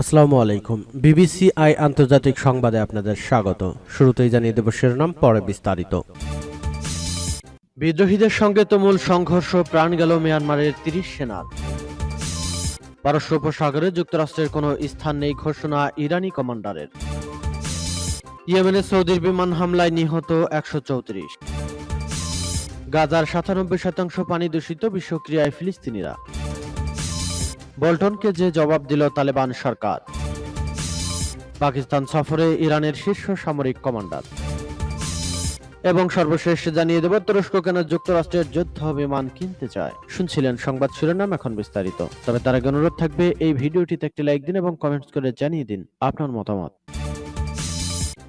আসসালামু আলাইকুম। BBC I আন্তর্জাতিক সংবাদে আপনাদের স্বাগত। শুরুতেই জানিয়ে দেব শিরোনাম, পরে বিস্তারিত। বিদ্রোহীদের সঙ্গে তুমুল সংঘর্ষ, প্রাণ গেল মিয়ানমারের তিরিশ সেনার। পারস্য উপসাগরে যুক্তরাষ্ট্রের কোনো স্থান নেই, ঘোষণা ইরানি কমান্ডারের। ইয়েমেনে সৌদির বিমান হামলায় নিহত একশো চৌত্রিশ। গাজার সাতানব্বই শতাংশ পানি দূষিত, বিশ্বক্রিয়ায় ফিলিস্তিনিরা। বল্টনকে যে জবাব দিল তালেবান সরকার। পাকিস্তান সফরে ইরানের শীর্ষ সামরিক কমান্ডার। এবং সর্বশেষ জানিয়ে দেব, তুরস্ক কেন যুক্তরাষ্ট্রের যুদ্ধ বিমান কিনতে চায়? শুনছিলেন সংবাদ শিরোনাম এখন বিস্তারিত। তবে তার আগে অনুরোধ থাকবে, এই ভিডিওটিতে একটি লাইক দিন এবং কমেন্টস করে জানিয়ে দিন আপনার মতামত।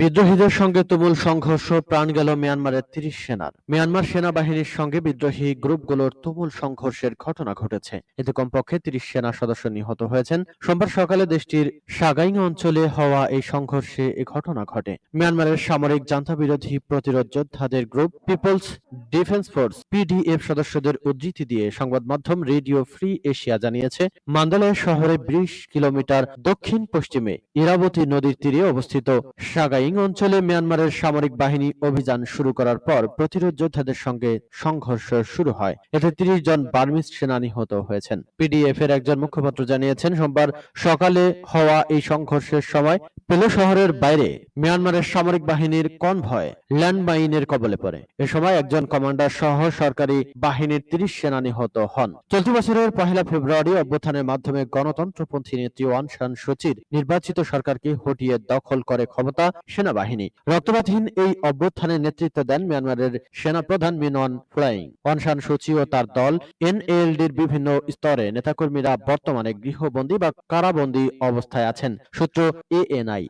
বিদ্রোহীদের সঙ্গে তুমুল সংঘর্ষ, প্রাণ গেল মিয়ানমারের তিরিশ সেনার। মিয়ানমার সেনাবাহিনীর সঙ্গে বিদ্রোহী গ্রুপগুলোর তুমুল সংঘর্ষের ঘটনা ঘটেছে। এতে কমপক্ষে তিরিশ সেনা সদস্য নিহত হয়েছেন। সোমবার সকালে দেশটির সাগাইং অঞ্চলে হওয়া এই সংঘর্ষে এ ঘটনা ঘটে। মিয়ানমারের সামরিক জান্তা বিরোধী প্রতিরোধ যোদ্ধাদের group People's Defence Force, PDF সদস্যদের উদ্ধৃতি দিয়ে সংবাদ মাধ্যম রেডিও ফ্রি এশিয়া জানিয়েছে, মান্দালয় শহরে বিশ কিলোমিটার দক্ষিণ পশ্চিমে ইরাবতী নদীর তীরে অবস্থিত সাগাইং অঞ্চলে মিয়ানমারের সামরিক বাহিনী অভিযান শুরু করার পর প্রতিরোধ যোদ্ধাদের সঙ্গে সংঘর্ষ শুরু হয়। এতে তিরিশ জন বার্মিজ সেনা নিহত হয়েছেন। পিডিএফ এর একজন মুখপাত্র জানিয়েছেন, সোমবার সকালে হওয়া এই সংঘর্ষের সময় পেল শহরের বাইরে মিয়ানমারের সামরিক বাহিনীর কনভয় ল্যান্ডমাইনের কবলে পড়ে। এ সময় একজন কমান্ডার সহ সরকারি বাহিনীর তিরিশ সেনা নিহত হন। চলতি বছরের পহেলা ফেব্রুয়ারি অভ্যুত্থানের মাধ্যমে গণতন্ত্রপন্থী নেত্রী ওয়ান সান সুচির নির্বাচিত সরকারকে হটিয়ে দখল করে ক্ষমতা সেনাবাহিনী। রক্তপাতহীন এই অভ্যুত্থানের নেতৃত্ব দেন মিয়ানমারের সেনাপ্রধান মিনন ফ্লাইং। অনশান সূচি ও তার দল এনএলডির বিভিন্ন স্তরে নেতাকর্মীরা বর্তমানে গৃহবন্দী বা কারাবন্দী অবস্থায় আছেন, সূত্র এএনআই।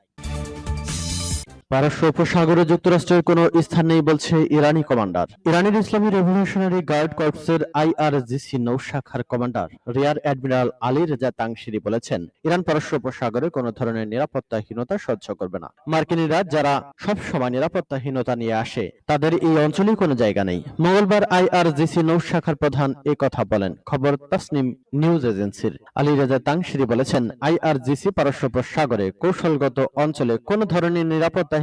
পারস্য উপসাগরে যুক্তরাষ্ট্রের কোনো স্থান নেই বলছে ইরানি কমান্ডার। ইরানের ইসলামী রেভলিউশনারি গার্ড কর্পসের আইআরজিসি নৌ শাখার commander rear admiral Ali Reza Tangsiri বলেছেন, ইরান পারস্য উপসাগরে কোনো ধরনের নিরাপত্তাহীনতা সহ্য করবে না। মার্কিনীরা যারা সব সময় নিরাপত্তাহীনতা নিয়ে আসে, তাদের এই অঞ্চলে কোনো জায়গা নেই। মঙ্গলবার আইআরজিসি নৌ শাখার প্রধান এ কথা বলেন, খবর তাসনিম নিউজ এজেন্সির। আলী রেজা তাংশিরি বলেছেন, আইআরজিসি পারস্য উপসাগরে কৌশলগত অঞ্চলে কোনো ধরনের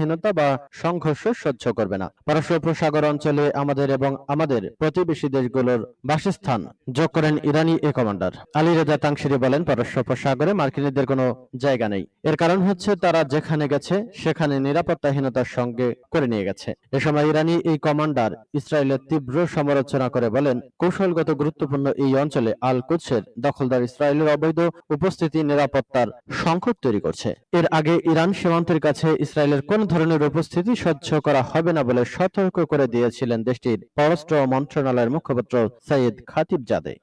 নিরাপত্তাহীনতা বা সংঘর্ষ সহ্য করবে না। পারস্য উপসাগর অঞ্চলে আমাদের এবং আমাদের প্রতিবেশী দেশগুলোর বাসস্থান যোগ করেন ইরানি এ কমান্ডার। আলী রেজা তাংশিরি বলেন, পারস্য উপসাগরে মার্কিনীদের কোনো জায়গা নেই। এর কারণ হচ্ছে তারা যেখানে গেছে, সেখানে নিরাপত্তাহীনতার সঙ্গে করে নিয়ে গেছে। এ সময় ইরানি এই কমান্ডার ইসরায়েলের তীব্র সমালোচনা করে বলেন, কৌশলগত গুরুত্বপূর্ণ এই অঞ্চলে আল কুৎসের দখলদার ইসরায়েলের অবৈধ উপস্থিতি নিরাপত্তার সংকট তৈরি করছে। এর আগে ইরান সীমান্তের কাছে ইসরায়েলের কোন ধরনের উপস্থিতি সহ্য করা হবে না বলে সতর্ক করে দিয়েছিলেন দেশটির পররাষ্ট্র মন্ত্রণালয়ের মুখপাত্র সাইদ খাতিব জাদে।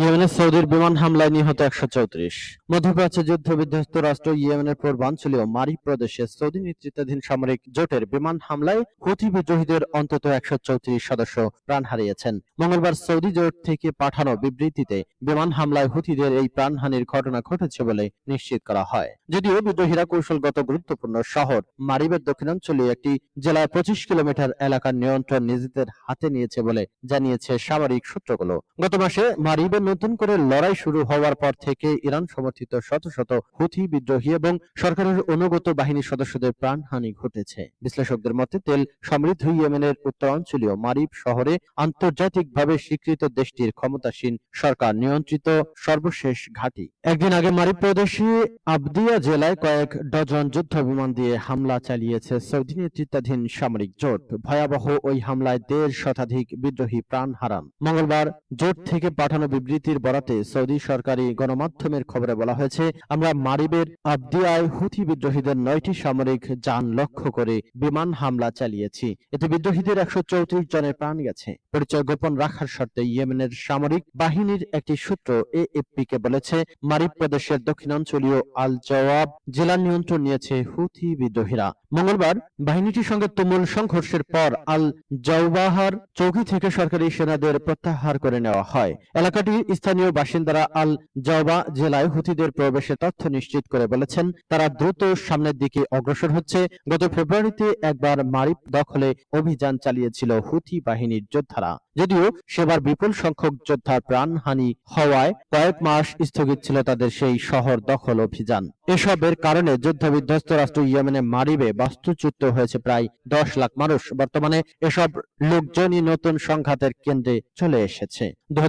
ইয়েমেনের সৌদির বিমান হামলায় নিহত একশো চৌত্রিশ। মধ্যপ্রাচ্যে যুদ্ধ বিধ্বস্ত রাষ্ট্র ইয়েমেনের পূর্বাঞ্চলীয় মারি প্রদেশে সৌদি নেতৃত্বাধীন সামরিক জোটের বিমান হামলায় হুথি বিদ্রোহীদের অন্তত একশো চৌত্রিশ সদস্য প্রাণ হারিয়েছেন। মঙ্গলবার সৌদি জোট থেকে পাঠানো বিবৃতিতে বিমান হামলায় হুথিদের এই প্রাণহানির ঘটনা ঘটেছে বলে নিশ্চিত করা হয়। যদিও বিদ্রোহীরা কৌশলগত গুরুত্বপূর্ণ শহর মারিবের দক্ষিণাঞ্চলীয় একটি জেলায় পঁচিশ কিলোমিটার এলাকার নিয়ন্ত্রণ নিজেদের হাতে নিয়েছে বলে জানিয়েছে সামরিক সূত্রগুলো। গত মাসে মারিবে নতুন করে লড়াই শুরু হওয়ার পর থেকে ইরান সমর্থিত শত শত হুথি বিদ্রোহী এবং সরকারের অনুগত বাহিনীর সদস্যদের প্রাণহানি ঘটেছে। বিশ্লেষকদের মতে, তেল সমৃদ্ধ ইয়েমেনের উত্তরাঞ্চলীয় মারিব শহরে আন্তর্জাতিকভাবে স্বীকৃত দেশটির ক্ষমতাসীন সরকার নিয়ন্ত্রিত সর্বশেষ ঘাঁটি। একদিন আগে মারিব প্রদেশে আবদিয়া জেলায় কয়েক ডজন যুদ্ধ বিমান দিয়ে হামলা চালিয়েছে সৌদি নেতৃত্বাধীন সামরিক জোট। ভয়াবহ ওই হামলায় দেড় শতাধিক বিদ্রোহী প্রাণ হারান। মঙ্গলবার জোট থেকে পাঠানো বিবৃতির বরাতে সৌদি সরকারি গণমাধ্যমের খবরে বলা হয়েছে, আমরা মারিবের আবদিয়ায় হুথি বিদ্রোহীদের নয়টি সামরিক যান লক্ষ্য করে বিমান হামলা চালিয়েছি। এতে বিদ্রোহীদের একশো চৌত্রিশ জনের প্রাণ গেছে। পরিচয় গোপন রাখার শর্তে ইয়েমেনের সামরিক বাহিনীর একটি সূত্র এএফপি কে বলেছে, মারিব প্রদেশের দক্ষিণাঞ্চলীয় আল জওয়াব জেলা নিয়ন্ত্রণ নিয়েছে হুথি বিদ্রোহীরা। মঙ্গলবার বাহিনীটির সঙ্গে তুমুল সংঘর্ষের পর আল জওবাহার চৌকি থেকে সরকারি সেনাদের প্রত্যাহার করে নেওয়া হয়। এলাকাটি স্থানীয় বাসিন্দারা আল জওবা জেলায় হুতিদের প্রবেশের তথ্য নিশ্চিত করে বলেছেন, তারা দ্রুত সামনের দিকে অগ্রসর হচ্ছে। গত ফেব্রুয়ারিতে একবার মারিপ দখলে অভিযান চালিয়েছিল হুথি বাহিনীর যোদ্ধারা। যদিও সেবার বিপুল সংখ্যক যোদ্ধার প্রাণহানি হওয়ায় কয়েক মাস স্থগিত ছিল তাদের সেই শহর দখল অভিযান। এসবের কারণে যুদ্ধ বিধ্বস্ত রাষ্ট্র ইয়েমেনে মারিবে বাস্তুচ্যুত হয়েছে প্রায় দশ লাখ মানুষ। বর্তমানে এসব লোকজনই নতুন সংঘাতের কেন্দ্রে চলে এসেছে। দু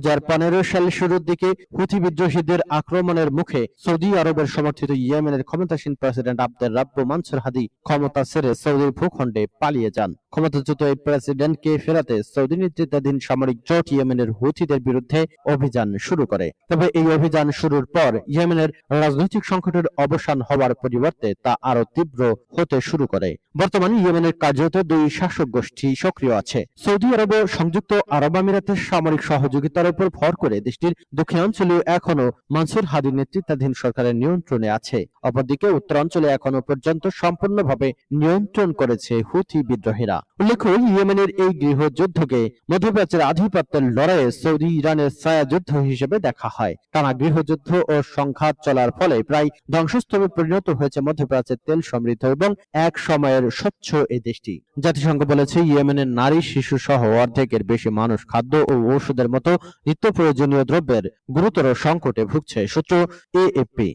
সালের শুরুর দিকে হুথি বিদ্রোহীদের আক্রমণের মুখে সৌদি আরবের সমর্থিত ইয়েমেনের ক্ষমতাসীন president Abdul Rabbu Mansour Hadi ক্ষমতা ছেড়ে সৌদির ভূখণ্ডে পালিয়ে যান। ক্ষমতাচ্যুত এই প্রেসিডেন্টকে ফেরাতে সৌদি নেতৃত্বাধীন সামরিক জোট ইয়েমেনের হুথিদের বিরুদ্ধে অভিযান শুরু করে। তবে এই অভিযান শুরুর পর ইয়েমেনের রাজনৈতিক সংকটের অবসান হওয়ার পরিবর্তে তা আরও তীব্র হতে শুরু করে। বর্তমানে ইয়েমেনের কার্যত দুই শাসক গোষ্ঠী সক্রিয় আছে। সৌদি আরব ও সংযুক্ত আরব আমিরাতের সামরিক সহযোগিতার উপর ভর করে দেশটির দক্ষিণাঞ্চলীয় এখনও মানসুর হাদির নেতৃত্বাধীন সরকারের নিয়ন্ত্রণে আছে। অপরদিকে উত্তরাঞ্চলে এখনও পর্যন্ত সম্পূর্ণভাবে নিয়ন্ত্রণ করেছে হুথি বিদ্রোহীরা। উল্লেখ্য, ইয়েমেনের এই গৃহযুদ্ধকে মধ্যপ্রাচ্যের আধিপত্যের লড়াইয়ে সৌদি ইরানের ছায়া যুদ্ধ হিসেবে দেখা হয়। টানা গৃহযুদ্ধ ও সংঘাত চলার ফলে প্রায় ধ্বংসস্তূপে পরিণত হয়েছে মধ্যপ্রাচ্যের তেল সমৃদ্ধ এবং এক সময়ের স্বচ্ছ এই দেশটি। জাতিসংঘ বলেছে, ইয়েমেনের নারী, শিশু সহ অর্ধেকের বেশি মানুষ খাদ্য ও ঔষধের মতো নিত্য প্রয়োজনীয় দ্রব্যের গুরুতর সংকটে ভুগছে, সূত্র এএফপি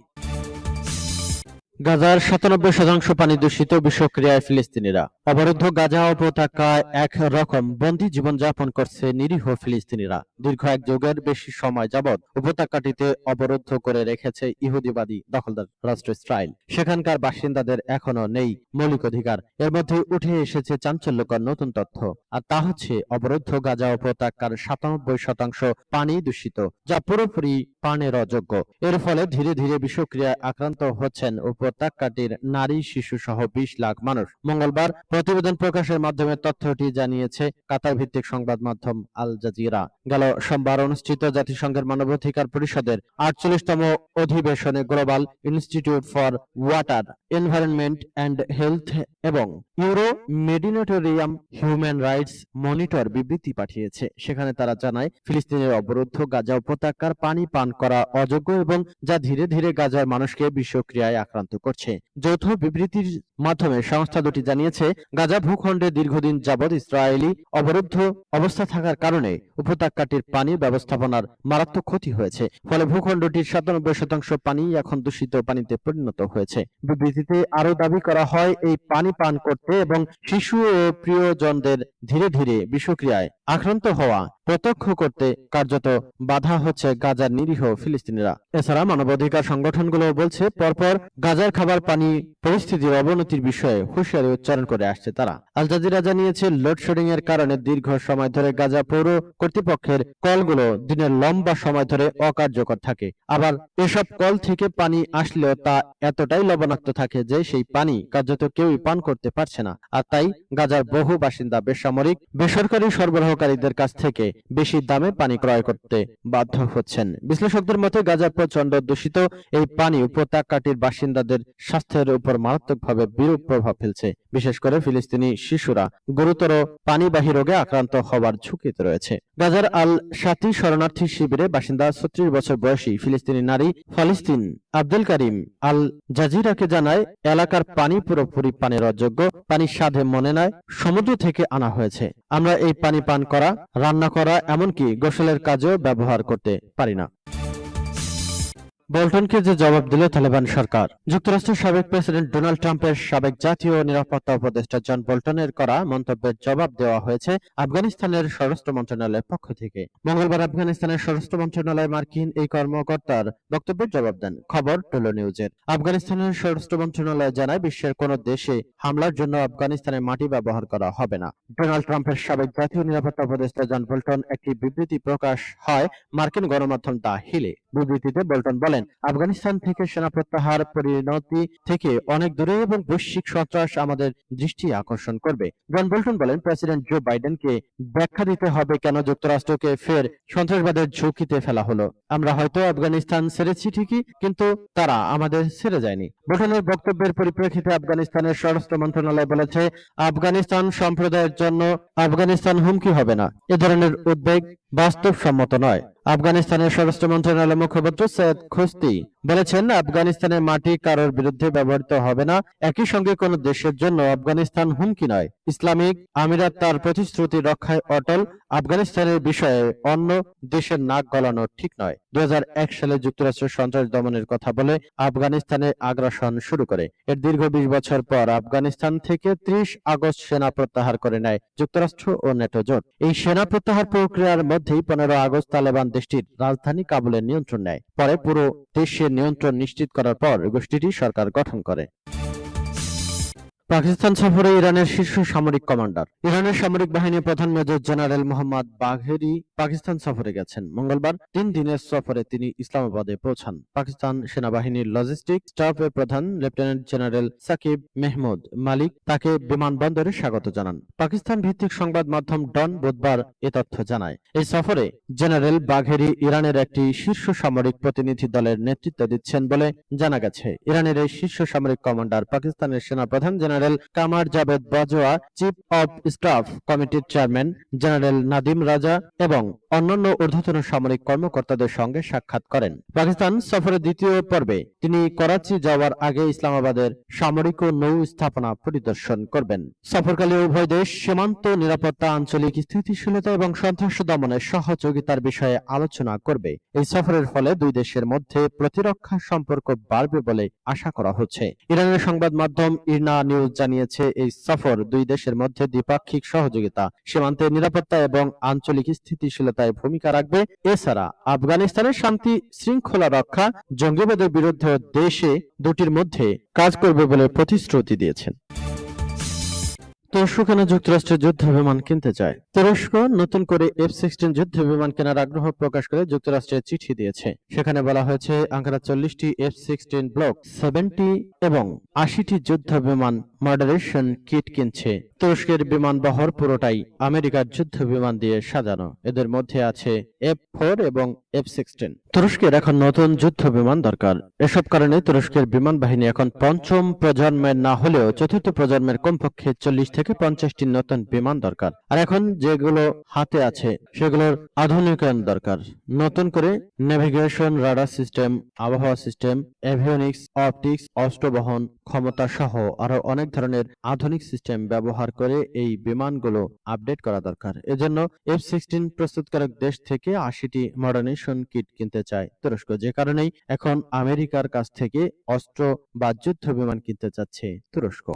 গাজার সাতানব্বই শতাংশ পানি দূষিত বিষক্রিয়ায় ফিলিস্তিনিরা। অবরুদ্ধ গাজা উপত্যকায় এক রকম বন্দী জীবনযাপন করছে নিরীহ ফিলিস্তিনিরা। দীর্ঘ এক যুগের বেশি সময় যাবৎ উপত্যকাটিতে অবরুদ্ধ করে রেখেছে ইহুদিবাদী দখলদার রাষ্ট্র ইসরায়েল। সেখানকার বাসিন্দাদের এখনও নেই মৌলিক অধিকার। এর মধ্যে উঠে এসেছে চাঞ্চল্যকর নতুন তথ্য। আর তা হচ্ছে অবরুদ্ধ গাজা উপত্যকার সাতানব্বই শতাংশ পানি দূষিত, যা পুরোপুরি পানের অযোগ্য। এর ফলে ধীরে ধীরে বিষক্রিয়ায় আক্রান্ত হচ্ছেন উপত্যকাটির নারী, শিশু সহ বিশ লাখ মানুষ। মঙ্গলবার প্রতিবেদন প্রকাশের মাধ্যমে তথ্যটি জানিয়েছে কাতার ভিত্তিক সংবাদ মাধ্যম আল জাজিরা। গেল সোমবার অনুষ্ঠিত জাতিসংঘের মানবাধিকার পরিষদের আটচল্লিশতম অধিবেশনে Global Institute for Water, Environment and Health এবং Euro Mediterranean Human Rights Monitor বিবৃতি পাঠিয়েছে। সেখানে তারা জানায়, ফিলিস্তিনের অবরুদ্ধ গাজা উপত্যকার পানি পান করা অযোগ্য এবং যা ধীরে ধীরে গাজার মানুষকে বিষক্রিয়ায় আক্রান্ত করছে। যৌথ বিবৃতির মাধ্যমে সংস্থা দুটি জানিয়েছে, গাজা ভূখণ্ডে দীর্ঘদিন যাবৎ ইসরায়েলি অবরুদ্ধ অবস্থা থাকার কারণে উপত্যকাটির পানি ব্যবস্থাপনার মারাত্মক ক্ষতি হয়েছে। ফলে ভূখণ্ডটির সাতানব্বই শতাংশ পানি এখন দূষিত পানিতে পরিণত হয়েছে। বিবৃতিতে আরও দাবি করা হয়, এই পানি পান করতে এবং শিশু ও প্রিয়জনদের ধীরে ধীরে বিষক্রিয়ায় আক্রান্ত হওয়া প্রত্যক্ষ করতে কার্যত বাধা হচ্ছে গাজার নিরীহ ফিলিস্তিনিরা। এছাড়া মানবাধিকার সংগঠনগুলো বলছে, পরপর গাজার খাবার, পানি পরিস্থিতির অবনতির বিষয়ে হুঁশিয়ারি উচ্চারণ করে আসছে তারা। আল জাজিরা জানিয়েছে লোডশেডিং এর কারণে দীর্ঘ সময় ধরে গাজা পৌর কর্তৃপক্ষের কলগুলো দিনের লম্বা সময় ধরে অকার্যকর থাকে। আবার এসব কল থেকে পানি আসলেও তা এতটাই লবণাক্ত থাকে যে সেই পানি কার্যত কেউই পান করতে পারছে না। আর তাই গাজার বহু বাসিন্দা বেসামরিক, বেসরকারি সরবরাহকারীদের কাছ থেকে বেশি দামে পানি ক্রয় করতে বাধ্য হচ্ছেন। বিশ্লেষকদের মতে, গাজা প্রচণ্ড দূষিত। এই পানি উপত্যকাটির বাসিন্দাদের স্বাস্থ্যের উপর মারাত্মকভাবে বিরূপ প্রভাব ফেলছে। বিশেষ করে ফিলিস্তিনি শিশুরা গুরুতর পানিবাহী রোগে আক্রান্ত হওয়ার ঝুঁকিতে রয়েছে। গাজার আল সাতি শরণার্থী শিবিরে বাসিন্দা ছত্রিশ বছর বয়সী ফিলিস্তিনি নারী ফালিস্তিন আব্দুল করিম আল জাজিরাকে জানায়, এলাকার পানি পুরোপুরি পানির অযোগ্য, পানি স্বাদে মনে নয়, সমুদ্র থেকে আনা হয়েছে। আমরা এই পানি পান করা, রান্না করা, এমনকি গোসলের কাজেও ব্যবহার করতে পারি না। বল্টনকে যে জবাব দিল তালেবান সরকার। যুক্তরাষ্ট্রের সাবেক প্রেসিডেন্ট ডোনাল্ড ট্রাম্পের সাবেক জাতীয় নিরাপত্তা উপদেষ্টা জন বল্টনের করা মন্তব্যের জবাব দেওয়া হয়েছে আফগানিস্তানের স্বরাষ্ট্র মন্ত্রণালয়ের পক্ষ থেকে। মঙ্গলবার আফগানিস্তানের স্বরাষ্ট্র মন্ত্রণালয় মার্কিন এই কর্মকর্তার বক্তব্যের জবাব দেন। খবর টোলো নিউজের। আফগানিস্তানের স্বরাষ্ট্র মন্ত্রণালয় জানায়, বিশ্বের কোন দেশে হামলার জন্য আফগানিস্তানের মাটি ব্যবহার করা হবে না। ডোনাল্ড ট্রাম্পের সাবেক জাতীয় নিরাপত্তা উপদেষ্টা জন বল্টন একটি বিবৃতি প্রকাশ হয় মার্কিন গণমাধ্যম দা হিলে। বিবৃতিতে বল্টন বলেন বলেন, আফগানিস্তান থেকে সেনা প্রত্যাহার পরিণতি থেকে অনেক দূরে এবং বৈশ্বিক সন্ত্রাস আমাদের দৃষ্টি আকর্ষণ করবে। জন বোল্টন বলেন, প্রেসিডেন্ট জো বাইডেনকে ব্যাখ্যা দিতে হবে কেন যুক্তরাষ্ট্রকে ফের সন্ত্রাসবাদের ঝুঁকিতে ফেলা হলো। আমরা হয়তো আফগানিস্তান ছেড়েছি ঠিকই, কিন্তু তারা আমাদের ছেড়ে যায়নি। বোল্টনের বক্তব্যের পরিপ্রেক্ষিতে আফগানিস্তানের স্বরাষ্ট্র মন্ত্রণালয় বলেছে, আফগানিস্তান সম্প্রদায়ের জন্য আফগানিস্তান হুমকি হবে না। এ ধরনের উদ্বেগ বাস্তবসম্মত নয়। আফগানিস্তানের স্বরাষ্ট্র মন্ত্রণালয়ের মুখপাত্র সৈয়দ খুস্তি বলেছেন, আফগানিস্তানের মাটি কারোর বিরুদ্ধে ব্যবহৃত হবে না। একই সঙ্গে কোন দেশের জন্য আফগানিস্তান হুমকি নয়। ইসলামিক আমিরাত তার প্রতিশ্রুতি রক্ষায় অটল। আফগানিস্তানের বিষয়ে অন্য দেশের নাক গলানো ঠিক নয়। দু সালে যুক্তরাষ্ট্র সন্ত্রাস দমনের কথা বলে আফগানিস্তানে আগ্রাসন শুরু করে। এর দীর্ঘ বিশ বছর পর আফগানিস্তান থেকে ত্রিশ আগস্ট সেনা প্রত্যাহার করে নেয় যুক্তরাষ্ট্র ও নেটো জোট। এই সেনা প্রত্যাহার প্রক্রিয়ার মধ্যেই পনেরো আগস্ট তালেবান দেশটির রাজধানী কাবুলের নিয়ন্ত্রণ নেয়। পরে পুরো দেশের নিয়ন্ত্রণ নিশ্চিত করার পর গোষ্ঠীটি সরকার গঠন করে। পাকিস্তান সফরে ইরানের শীর্ষ সামরিক কমান্ডার। ইরানের সামরিক বাহিনীর প্রধান major general Mohammad Bagheri Pakistan সফরে গেছেন। মঙ্গলবার তিন দিনের সফরে তিনি ইসলামাবাদে পৌঁছান। পাকিস্তান সেনাবাহিনীর লজিস্টিক স্টাফের প্রধান লেফটেন্যান্ট জেনারেল সাকিব মেহমুদ মালিক তাকে বিমানবন্দরে স্বাগত জানান। পাকিস্তান ভিত্তিক সংবাদ মাধ্যম ডন বুধবার এ তথ্য জানায়। এই সফরে জেনারেল বাঘেরি ইরানের একটি শীর্ষ সামরিক প্রতিনিধি দলের নেতৃত্ব দিচ্ছেন বলে জানা গেছে। ইরানের এই শীর্ষ সামরিক কমান্ডার পাকিস্তানের সেনাপ্রধান general Qamar Javed Bajwa, chief of staff কমিটির চেয়ারম্যান জেনারেল নাদিম রাজা এবং অন্যান্য ঊর্ধ্বতন সামরিক কর্মকর্তাদের সঙ্গে সাক্ষাৎ করেন। পাকিস্তান সফরের দ্বিতীয় পর্বে তিনি করাচি যাওয়ার আগে ইসলামাবাদের সামরিক ও নৌ স্থাপনা পরিদর্শন করবেন। সফরকালে উভয় দেশ সীমান্ত, নিরাপত্তা, আঞ্চলিক স্থিতিশীলতা এবং সন্ত্রাস দমনের সহযোগিতার বিষয়ে আলোচনা করবে। এই সফরের ফলে দুই দেশের মধ্যে প্রতিরক্ষা সম্পর্ক বাড়বে বলে আশা করা হচ্ছে। ইরানের সংবাদ মাধ্যম ইরনা নিউজ জানিয়েছে এই সফর দুই দেশের মধ্যে দ্বিপাক্ষিক সহযোগিতা সীমান্তের নিরাপত্তা এবং আঞ্চলিক স্থিতিশীলতায় ভূমিকা রাখবে। এছাড়া আফগানিস্তানের শান্তি, শৃঙ্খলা রক্ষা, জঙ্গিবাদের বিরুদ্ধে দেশে দুটির মধ্যে কাজ করবে বলে প্রতিশ্রুতি দিয়েছেন। যুক্তরাষ্ট্রের যুদ্ধ বিমান কিনতে চায়। তুরস্ক নতুন করে এফ সিক্সটিন যুদ্ধ বিমান কেনার আগ্রহ প্রকাশ করে যুক্তরাষ্ট্রের চিঠি দিয়েছে। সেখানে বলা হয়েছে, আঙ্কারা চল্লিশটি এফ সিক্সটিন ব্লক সেভেন্টি এবং আশিটি যুদ্ধ বিমান মডারেশন কিট কিনছে। তুরস্কের বিমান বহর পুরোটাই আমেরিকার যুদ্ধ বিমান দিয়ে সাজানো। এদের মধ্যে আছে এফ ফোর এবং এফ সিক্সটিন তুরস্কের এখন নতুন যুদ্ধ বিমান দরকার। এসব কারণে তুরস্কের বিমান বাহিনী এখন পঞ্চম প্রজন্মের না হলেও চতুর্থ প্রজন্মের কমপক্ষে চল্লিশ থেকে পঞ্চাশটি নতুন বিমান দরকার। আর এখন যেগুলো হাতে আছে, সেগুলোর আধুনিকায়ন দরকার। নতুন করে নেভিগেশন রাডার সিস্টেম আবহাওয়া সিস্টেম এভিওনিক্স অপটিক্স অস্ত্রবহন ক্ষমতা সহ আরও অনেক ধরনের আধুনিক সিস্টেম ব্যবহার করে এই বিমানগুলো আপডেট করা দরকার। এজন্য এফ সিক্সটিন প্রস্তুতকারক দেশ থেকে আশিটি মডার্নেশন কিট কিনতে চায় তুরস্ক যে কারণেই এখন আমেরিকার কাছ থেকে অস্ত্র বা যুদ্ধ বিমান কিনতে চাচ্ছে তুরস্ক।